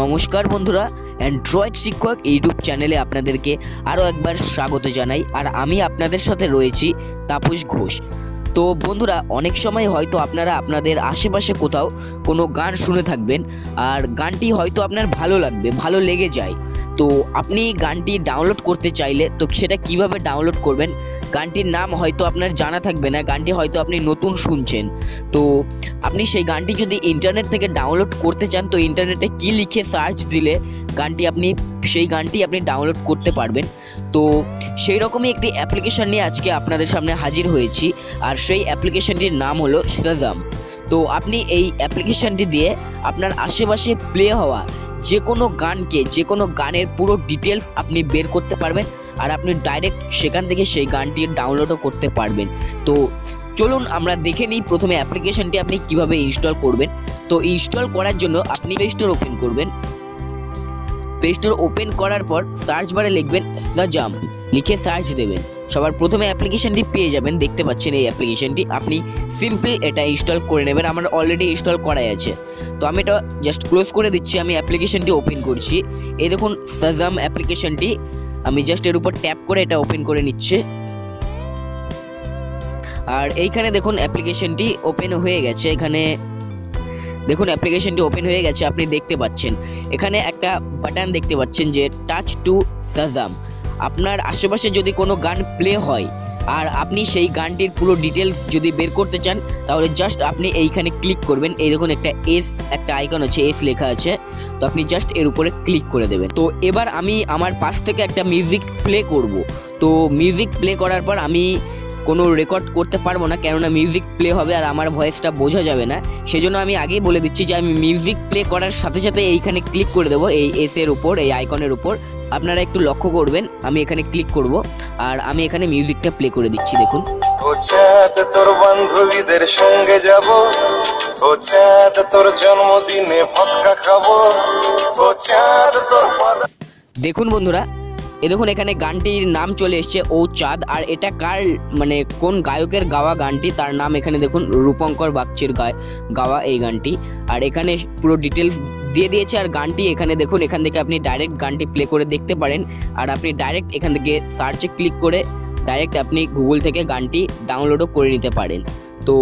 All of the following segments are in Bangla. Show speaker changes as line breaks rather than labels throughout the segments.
নমস্কার বন্ধুরা অ্যান্ড্রয়েড শিক্ষক ইউটিউব চ্যানেলে আপনাদেরকে আরও একবার স্বাগত জানাই। আর আমি আপনাদের সাথে রয়েছি তাপস ঘোষ। তো বন্ধুরা, অনেক সময় হয়তো আপনারা আপনাদের আশেপাশে কোথাও কোনো গান শুনে থাকবেন, আর গানটি হয়তো আপনার ভালো লাগবে, ভালো লেগে যায়। তো আপনি গানটি ডাউনলোড করতে চাইলে, তো সেটা কীভাবে ডাউনলোড করবেন? গানটির নাম হয়তো আপনার জানা থাকবে না, গানটি হয়তো আপনি নতুন শুনছেন। তো আপনি সেই গানটি যদি ইন্টারনেট থেকে ডাউনলোড করতে চান, তো ইন্টারনেটে কি লিখে সার্চ দিলে গানটি আপনি, সেই গানটি আপনি ডাউনলোড করতে পারবেন। তো সেই রকমই একটি অ্যাপ্লিকেশন নিয়ে আজকে আপনাদের সামনে হাজির হয়েছি। আর সেই অ্যাপ্লিকেশনটির নাম হলো শাজাম তো আপনি এই অ্যাপ্লিকেশনটি দিয়ে আপনার আশেপাশে প্লে হওয়া যে কোনো গানকে যে কোনো গানের পুরো ডিটেলস আপনি বের করতে পারবেন আর আপনি ডাইরেক্ট সেখান থেকে সেই গানটি ডাউনলোডও করতে পারবেন। তো চলুন আমরা দেখে নিই প্রথমে অ্যাপ্লিকেশনটি আপনি কীভাবে ইনস্টল করবেন। তো ইনস্টল করার জন্য আপনি প্লে স্টোর ওপেন করবেন। প্লে স্টোর ওপেন করার পর সার্চ বারে লিখবেন সাজাম লিখে সার্চ দেবেন। সবার প্রথমে অ্যাপ্লিকেশনটি পেয়ে যাবেন। দেখতে পাচ্ছেন এই অ্যাপ্লিকেশনটি আপনি সিম্পল এটা ইনস্টল করে নেবেন। আমার অলরেডি ইনস্টল করাই আছে। তো আমি এটা জাস্ট ক্লোজ করে দিচ্ছি। আমি অ্যাপ্লিকেশনটি ওপেন করছি। এই দেখুন সাজাম অ্যাপ্লিকেশনটি আমি জাস্ট এর উপর ট্যাপ করে এটা ওপেন করে নিচ্ছে। আর এইখানে দেখুন অ্যাপ্লিকেশনটি ওপেন হয়ে গেছে। এখানে দেখুন অ্যাপ্লিকেশনটি ওপেন হয়ে গেছে, আপনি দেখতে পাচ্ছেন। এখানে একটা বাটন দেখতে পাচ্ছেন যে টাচ টু সাজাম আপনার আশেপাশে যদি কোনো গান প্লে হয়, আর আপনি সেই গানটির পুরো ডিটেলস যদি বের করতে চান, তাহলে জাস্ট আপনি এইখানে ক্লিক করবেন। এই দেখুন, একটা এস একটা আইকন আছে এস লেখা আছে। তো আপনি জাস্ট এর উপরে ক্লিক করে দেবেন। তো এবার আমি আমার পাশ থেকে একটা মিউজিক প্লে করব। তো মিউজিক প্লে করার পর আমি কোনো রেকর্ড করতে পারব না কেননা মিউজিক প্লে হবে আর আমার ভয়েসটা বোঝা যাবে না। সেজন্য আমি আগেই বলে দিচ্ছি যে আমি মিউজিক প্লে করার সাথে সাথে এইখানে ক্লিক করে দেবো এই এস এর উপর এই আইকনের উপর। আপনারা একটু লক্ষ্য করবেন আমি এখানে ক্লিক করব আর আমি এখানে মিউজিকটা প্লে করে দিচ্ছি দেখুন।
তোর বান্ধবীদের সঙ্গে যাব। ও চাঁদ তোর জন্মদিনে ভটকা খাব। ও চাঁদ তোর
দেখুন বন্ধুরা এ দেখুন, এখানে গানটির নাম চলে এসছে ও চাঁদ, আর এটা কার মানে কোন গায়কের গাওয়া গানটি? তার নাম এখানে দেখুন, রূপঙ্কর বাগচির গায়, গাওয়া এই গানটি। আর এখানে পুরো ডিটেলস দিয়ে দিয়েছে, আর গানটি এখানে দেখুন, এখান থেকে আপনি ডাইরেক্ট গানটি প্লে করে দেখতে পারেন। আর আপনি ডাইরেক্ট এখান থেকে সার্চে ক্লিক করে ডাইরেক্ট আপনি গুগল থেকে গানটি ডাউনলোডও করে নিতে পারেন। তো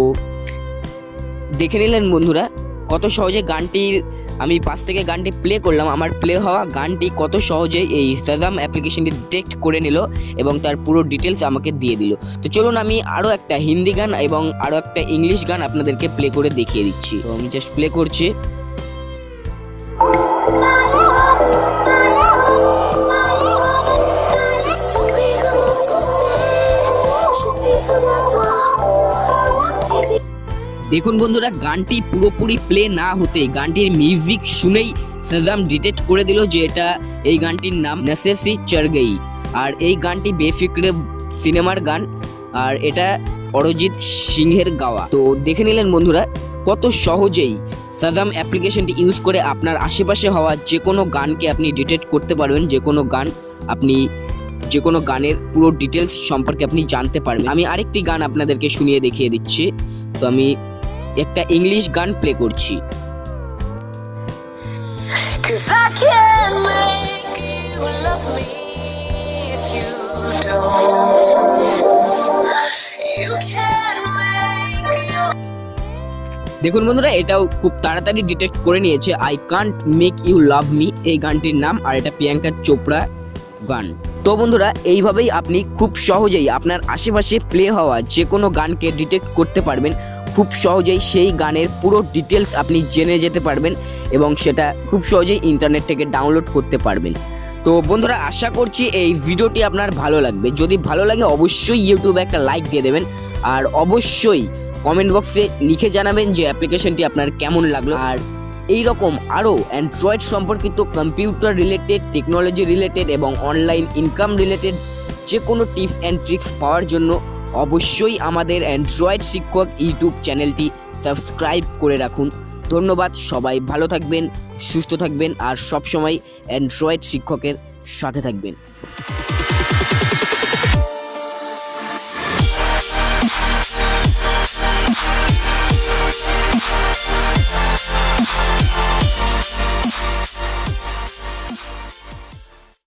দেখে নিলেন বন্ধুরা, কত সহজে গানটির আমি পাঁচ থেকে গানটি প্লে করলাম। আমার প্লে হওয়া গানটি কত সহজেই এই ইনস্টাগ্রাম অ্যাপ্লিকেশনটি ডিটেক্ট করে নিল এবং তার পুরো ডিটেলস আমাকে দিয়ে দিল। তো চলুন আমি আরও একটা হিন্দি গান এবং আরও একটা ইংলিশ গান আপনাদেরকে প্লে করে দেখিয়ে দিচ্ছি। তো আমি জাস্ট প্লে করছি। দেখুন বন্ধুরা, গানটি পুরোপুরি প্লে না হতে গানটির মিউজিক শুনেই সাজাম ডিটেক্ট করে দিল যে এটা এই গানটির নাম নেসেসি চরগই আর এই গানটি বেফিক্রে সিনেমার গান, আর এটা অরিজিৎ সিংহের গাওয়া। তো দেখে নিলেন বন্ধুরা, কত সহজেই সাজাম অ্যাপ্লিকেশনটি ইউজ করে আপনার আশেপাশে হওয়া যে কোনো গানকে আপনি ডিটেক্ট করতে পারবেন, যে কোনো গান আপনি, যে কোনো গানের পুরো ডিটেলস সম্পর্কে আপনি জানতে পারবেন। আমি আরেকটি গান আপনাদেরকে শুনিয়ে দেখিয়ে দিচ্ছি। তো আমি একটা ইংলিশ গান প্লে করছি। দেখুন বন্ধুরা এটাও খুব তাড়াতাড়ি ডিটেক্ট করে নিয়েছে। I can't make you love me এই গানটির নাম আর এটা প্রিয়াঙ্কা চোপড়া গান। তো বন্ধুরা এইভাবেই আপনি খুব সহজেই আপনার আশেপাশে প্লে হওয়া যে কোনো গানকে ডিটেক্ট করতে পারবেন। খুব সহজেই সেই গানের পুরো ডিটেলস আপনি জেনে যেতে পারবেন এবং সেটা খুব সহজেই ইন্টারনেট থেকে ডাউনলোড করতে পারবেন। তো বন্ধুরা, আশা করছি এই ভিডিওটি আপনার ভালো লাগবে। যদি ভালো লাগে, অবশ্যই ইউটিউবে একটা লাইক দিয়ে দেবেন। আর অবশ্যই কমেন্ট বক্সে লিখে জানাবেন যে অ্যাপ্লিকেশনটি আপনার কেমন লাগল। আর এই রকম আরও অ্যান্ড্রয়েড সম্পর্কিত কম্পিউটার রিলেটেড টেকনোলজি রিলেটেড এবং অনলাইন ইনকাম রিলেটেড যে কোনো টিপস অ্যান্ড ট্রিক্স পাওয়ার জন্য অবশ্যই আমাদের অ্যান্ড্রয়েড শিক্ষক ইউটিউব চ্যানেলটি সাবস্ক্রাইব করে রাখুন। ধন্যবাদ, সবাই ভালো থাকবেন, সুস্থ থাকবেন আর সবসময় অ্যান্ড্রয়েড শিক্ষকের সাথে থাকবেন।